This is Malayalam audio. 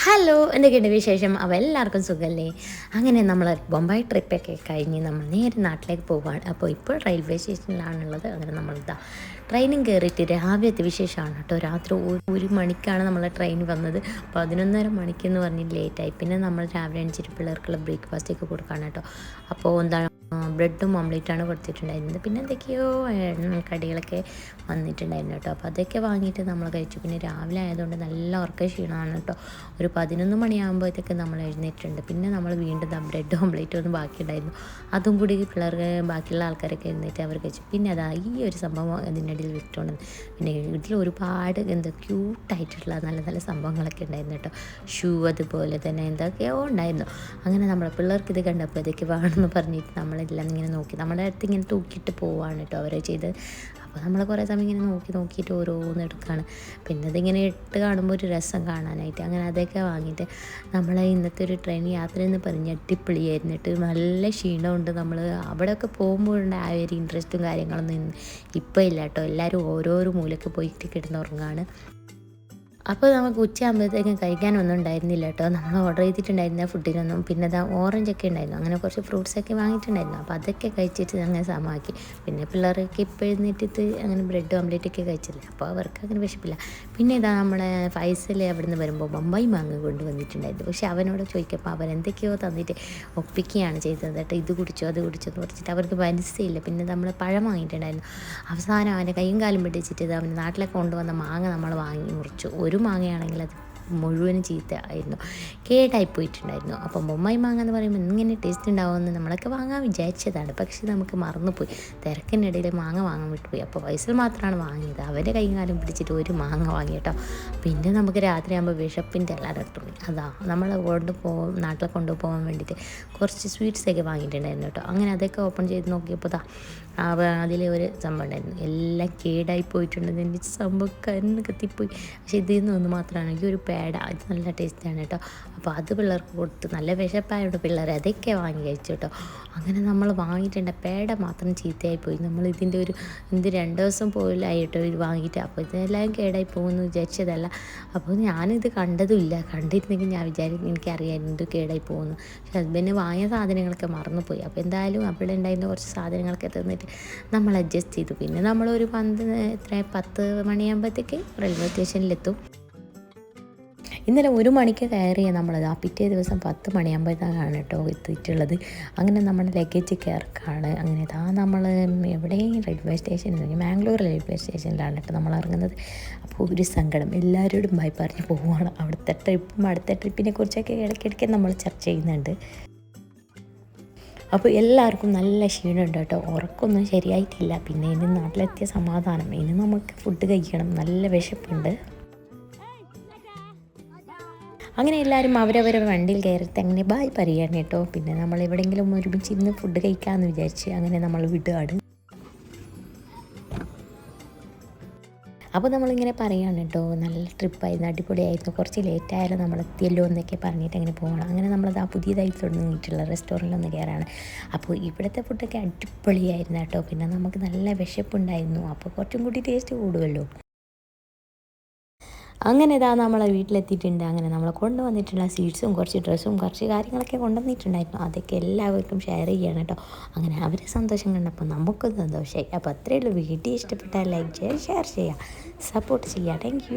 ഹലോ എന്തൊക്കെയുണ്ട് വിശേഷം? അപ്പോൾ എല്ലാവർക്കും സുഖമല്ലേ അങ്ങനെ നമ്മൾ ബൊമ്പായി ട്രിപ്പൊക്കെ കഴിഞ്ഞ് നമ്മൾ നേരെ നാട്ടിലേക്ക് പോവുകയാണ് അപ്പോൾ ഇപ്പോൾ റെയിൽവേ സ്റ്റേഷനിലാണുള്ളത്. അങ്ങനെ നമ്മൾ ഇതാ ട്രെയിനും കയറിയിട്ട് രാവിലത്തെ വിശേഷമാണ് കേട്ടോ. രാത്രി ഒരു- മണിക്കാണ് നമ്മൾ ട്രെയിൻ വന്നത്. പതിനൊന്നര മണിക്കെന്ന് പറഞ്ഞ് ലേറ്റായി. പിന്നെ നമ്മൾ രാവിലെ എണിച്ചിട്ട് പിള്ളേർക്കുള്ള ബ്രേക്ക്ഫാസ്റ്റൊക്കെ കൊടുക്കുകയാണ് കേട്ടോ. അപ്പോൾ എന്താണ് ബ്രെഡും ഓംലേറ്റാണ് കൊടുത്തിട്ടുണ്ടായിരുന്നത്. പിന്നെ എന്തൊക്കെയോ കടികളൊക്കെ വന്നിട്ടുണ്ടായിരുന്നു കേട്ടോ. അപ്പോൾ അതൊക്കെ വാങ്ങിയിട്ട് നമ്മൾ കഴിച്ചു. പിന്നെ രാവിലെ ആയതുകൊണ്ട് നല്ല ഉറക്ക ക്ഷീണമാണ് കേട്ടോ. ഒരു പതിനൊന്ന് മണിയാകുമ്പോഴത്തേക്ക് നമ്മൾ എഴുന്നേറ്റിട്ടുണ്ട്. പിന്നെ നമ്മൾ വീണ്ടും ബ്രെഡ് ഓംലേറ്റ് ഒന്നും ബാക്കിയുണ്ടായിരുന്നു. അതും കൂടി പിള്ളേർക്ക് ബാക്കിയുള്ള ആൾക്കാരൊക്കെ എഴുന്നേറ്റ് അവർക്ക് വെച്ചു. പിന്നെ അതാ ഈ ഒരു സംഭവം അതിനിടയിൽ വിട്ടുകൊണ്ട് പിന്നെ ഇതിൽ ഒരുപാട് എന്താ ക്യൂട്ടായിട്ടുള്ള നല്ല നല്ല സംഭവങ്ങളൊക്കെ ഉണ്ടായിരുന്നു കേട്ടോ. ഷൂ അതുപോലെ തന്നെ എന്തൊക്കെയോ ഉണ്ടായിരുന്നു. അങ്ങനെ നമ്മളെ പിള്ളേർക്ക് ഇത് കണ്ടപ്പോഴത്തേക്ക് വേണമെന്ന് പറഞ്ഞിട്ട് നമ്മളെല്ലാം ഇങ്ങനെ നോക്കി. നമ്മുടെ അടുത്ത് ഇങ്ങനെ തൂക്കിയിട്ട് പോവാണ് കേട്ടോ അവരെ ചെയ്ത് അപ്പോൾ നമ്മൾ കുറേ സമയം ഇങ്ങനെ നോക്കി നോക്കിയിട്ട് ഓരോന്ന് എടുക്കുകയാണ് പിന്നെ അതിങ്ങനെ ഇട്ട് കാണുമ്പോൾ ഒരു രസം കാണാനായിട്ട്. അങ്ങനെ അതൊക്കെ വാങ്ങിയിട്ട് നമ്മൾ ഇന്നത്തെ ഒരു ട്രെയിൻ യാത്ര എന്ന് പറഞ്ഞ് അടിപൊളിയായിരുന്നിട്ട് നല്ല ക്ഷീണമുണ്ട് നമ്മൾ അവിടെയൊക്കെ പോകുമ്പോഴുണ്ട് ആ ഒരു ഇൻട്രസ്റ്റും കാര്യങ്ങളൊന്നും ഇപ്പോൾ ഇല്ല കേട്ടോ. എല്ലാവരും ഓരോരോ മൂലക്ക് പോയിട്ട് കിടന്നുറങ്ങാണ് അപ്പോൾ നമുക്ക് ഉച്ചയാകുമ്പോഴത്തേക്കും കഴിക്കാനൊന്നും ഉണ്ടായിരുന്നില്ല കേട്ടോ. നമ്മൾ ഓർഡർ ചെയ്തിട്ടുണ്ടായിരുന്ന ഫുഡിനൊന്നും പിന്നെ ഇതാ ഓറഞ്ചൊക്കെ ഉണ്ടായിരുന്നു. അങ്ങനെ കുറച്ച് ഫ്രൂട്ട്സൊക്കെ വാങ്ങിയിട്ടുണ്ടായിരുന്നു. അപ്പോൾ അതൊക്കെ കഴിച്ചിട്ട് അങ്ങനെ സമാക്കി പിന്നെ പിള്ളേർക്ക് ഇപ്പോൾ എഴുന്നേറ്റിട്ട് അങ്ങനെ ബ്രെഡ് ഓംലേറ്റൊക്കെ കഴിച്ചില്ല. അപ്പോൾ അവർക്ക് അങ്ങനെ വിശപ്പില്ല. പിന്നെ ഇതാ നമ്മുടെ ഫൈസൽ അവിടെ നിന്ന് വരുമ്പോൾ ബൊമ്പായി മാങ്ങ കൊണ്ടുവന്നിട്ടുണ്ടായിരുന്നു. പക്ഷേ അവനോട് ചോദിക്കപ്പോൾ അവൻ എന്തൊക്കെയോ തന്നിട്ട് ഒപ്പിക്കുകയാണ് ചെയ്തത് കേട്ടോ. ഇത് കുടിച്ചോ അത് കുടിച്ചോ എന്ന് പറഞ്ഞിട്ട് അവർക്ക് മനസ്സില്ല പിന്നെ നമ്മൾ പഴം വാങ്ങിയിട്ടുണ്ടായിരുന്നു. അവസാനം അവന്റെ കൈയും കാലും പിടിച്ചിട്ട് അവന്റെ നാട്ടിലൊക്കെ കൊണ്ടുവന്ന മാങ്ങ നമ്മൾ വാങ്ങി മുറിച്ചു. ഒരു മാങ്ങയാണെങ്കിൽ അത് മുഴുവനും ചീത്ത ആയിരുന്നു കേടായി പോയിട്ടുണ്ടായിരുന്നു അപ്പോൾ ബൊമ്മായി മാങ്ങ എന്ന് പറയുമ്പോൾ ഇങ്ങനെ ടേസ്റ്റ് ഉണ്ടാവുമെന്ന് നമ്മളൊക്കെ വാങ്ങാൻ വിചാരിച്ചതാണ്. പക്ഷേ നമുക്ക് മറന്നുപോയി. തിരക്കിനിടയിൽ മാങ്ങ വാങ്ങാൻ വിട്ടുപോയി അപ്പോൾ വയസ്സിൽ മാത്രമാണ് വാങ്ങിയത്. അവന്റെ കൈകാലം കാലും പിടിച്ചിട്ട് ഒരു മാങ്ങ വാങ്ങി കേട്ടോ. പിന്നെ നമുക്ക് രാത്രിയാകുമ്പോൾ വിശപ്പിന്റെ എല്ലാം അതാ നമ്മൾ കൊണ്ട് പോകും നാട്ടിൽ കൊണ്ടുപോകാൻ വേണ്ടിയിട്ട് കുറച്ച് സ്വീറ്റ്സൊക്കെ വാങ്ങിയിട്ടുണ്ടായിരുന്നു കേട്ടോ. അങ്ങനെ അതൊക്കെ ഓപ്പൺ ചെയ്ത് നോക്കിയപ്പോൾ ദാ അതിലെ ഒരു സംഭവം ഉണ്ടായിരുന്നു. എല്ലാം കേടായി പോയിട്ടുണ്ടെന്ന് എന്റെ സംഭവം കണ്ണ് കത്തിപ്പോയി. പക്ഷേ ഇതിൽ നിന്ന് ഒന്ന് മാത്രമാണ് ഒരു ഒരു പേട ഇത് നല്ല ടേസ്റ്റാണ് കേട്ടോ. അപ്പോൾ അത് പിള്ളേർക്ക് കൊടുത്ത് നല്ല വിശപ്പായോണ്ട് പിള്ളേർ അതൊക്കെ വാങ്ങി കഴിച്ചു കേട്ടോ. അങ്ങനെ നമ്മൾ വാങ്ങിയിട്ടുണ്ട്. പേട മാത്രം ചീത്തയായി പോയി. നമ്മൾ ഇതിന്റെ ഒരു എന്ത് രണ്ട് ദിവസം പോയില്ലായി കേട്ടോ ഇത് വാങ്ങിയിട്ട്. അപ്പോൾ ഇതെല്ലാം കേടായി പോകുമെന്ന് വിചാരിച്ചതല്ല. അപ്പോൾ ഞാനിത് കണ്ടതുമില്ല. കണ്ടിരുന്നെങ്കിൽ ഞാൻ വിചാരിക്കും എനിക്കറിയാമായിരുന്നു ഇത് കേടായി പോകുന്നു. പക്ഷെ ഹസ്ബൻഡ് വാങ്ങിയ സാധനങ്ങളൊക്കെ മറന്നുപോയി. അപ്പോൾ എന്തായാലും അവിടെ ഉണ്ടായിരുന്ന കുറച്ച് സാധനങ്ങളൊക്കെ തന്നിട്ട് നമ്മൾ അഡ്ജസ്റ്റ് ചെയ്തു. പിന്നെ നമ്മളൊരു പന്ത് എത്ര പത്ത് മണിയാകുമ്പോഴത്തേക്ക് റെയിൽവേ സ്റ്റേഷനിലെത്തും. ഇന്നലെ ഒരു മണിക്ക് കയറിയ നമ്മളത്. ആ പിറ്റേ ദിവസം പത്ത് മണിയാകുമ്പോഴത്തേക്കാണ് കേട്ടോ എത്തിയിട്ടുള്ളത്. അങ്ങനെ നമ്മുടെ ലഗേജ് കയറക്കാണ് അങ്ങനെ ഇതാ നമ്മൾ എവിടെയും റെയിൽവേ സ്റ്റേഷനിൽ മാംഗ്ലൂർ റെയിൽവേ സ്റ്റേഷനിലാണ് കേട്ടോ നമ്മൾ ഇറങ്ങുന്നത്. അപ്പോൾ ഒരു സങ്കടം. എല്ലാവരോടും ഭയ പറഞ്ഞ് പോവുകയാണ് അവിടുത്തെ ട്രിപ്പും അടുത്ത ട്രിപ്പിനെ കുറിച്ചൊക്കെ ഇടയ്ക്കിടയ്ക്ക് നമ്മൾ ചർച്ച ചെയ്യുന്നുണ്ട്. അപ്പോൾ എല്ലാവർക്കും നല്ല ക്ഷീണമുണ്ട് കേട്ടോ. ഉറക്കമൊന്നും ശരിയായിട്ടില്ല. പിന്നെ ഇനി നാട്ടിലെത്തിയ സമാധാനം. ഇനി നമുക്ക് ഫുഡ് കഴിക്കണം. നല്ല വിശപ്പുണ്ട്. അങ്ങനെ എല്ലാവരും അവരവരെ വണ്ടിയിൽ കയറിയിട്ട് അങ്ങനെ ബായ് പറയാണ് കേട്ടോ. പിന്നെ നമ്മൾ എവിടെയെങ്കിലും ഒരുമിച്ച് ഇന്ന് ഫുഡ് കഴിക്കാമെന്ന് വിചാരിച്ച് അങ്ങനെ നമ്മൾ വിടുകയാണ് അപ്പോൾ നമ്മളിങ്ങനെ പറയുകയാണ് കേട്ടോ നല്ല ട്രിപ്പായിരുന്നു അടിപൊളിയായിരുന്നു കുറച്ച് ലേറ്റ് ആയാലും നമ്മൾ എത്തിയല്ലോ എന്നൊക്കെ പറഞ്ഞിട്ട് അങ്ങനെ പോകണം അങ്ങനെ നമ്മളത് ആ പുതിയതായി തുടങ്ങിയിട്ടുള്ള റെസ്റ്റോറന്റിലൊന്ന് കയറാണ്. അപ്പോൾ ഇവിടുത്തെ ഫുഡൊക്കെ അടിപൊളിയായിരുന്നു കേട്ടോ. പിന്നെ നമുക്ക് നല്ല വിശപ്പുണ്ടായിരുന്നു. അപ്പോൾ കുറച്ചും കൂടി ടേസ്റ്റ് കൂടുമല്ലോ അങ്ങനെ ഇതാ നമ്മളെ വീട്ടിലെത്തിയിട്ടുണ്ട്. അങ്ങനെ നമ്മൾ കൊണ്ടുവന്നിട്ടുള്ള സ്വീറ്റ്സും കുറച്ച് ഡ്രസ്സും കുറച്ച് കാര്യങ്ങളൊക്കെ കൊണ്ടുവന്നിട്ടുണ്ടായിരുന്നു. അതൊക്കെ എല്ലാവർക്കും ഷെയർ ചെയ്യണം കേട്ടോ. അങ്ങനെ അവരെ സന്തോഷം കണ്ടപ്പോൾ നമുക്കും സന്തോഷമായി അപ്പോൾ അത്രയേ ഉള്ളൂ. വീട്ടിൽ ഇഷ്ടപ്പെട്ടാൽ ലൈക്ക് ചെയ്യുക ഷെയർ ചെയ്യുക സപ്പോർട്ട് ചെയ്യുക. താങ്ക്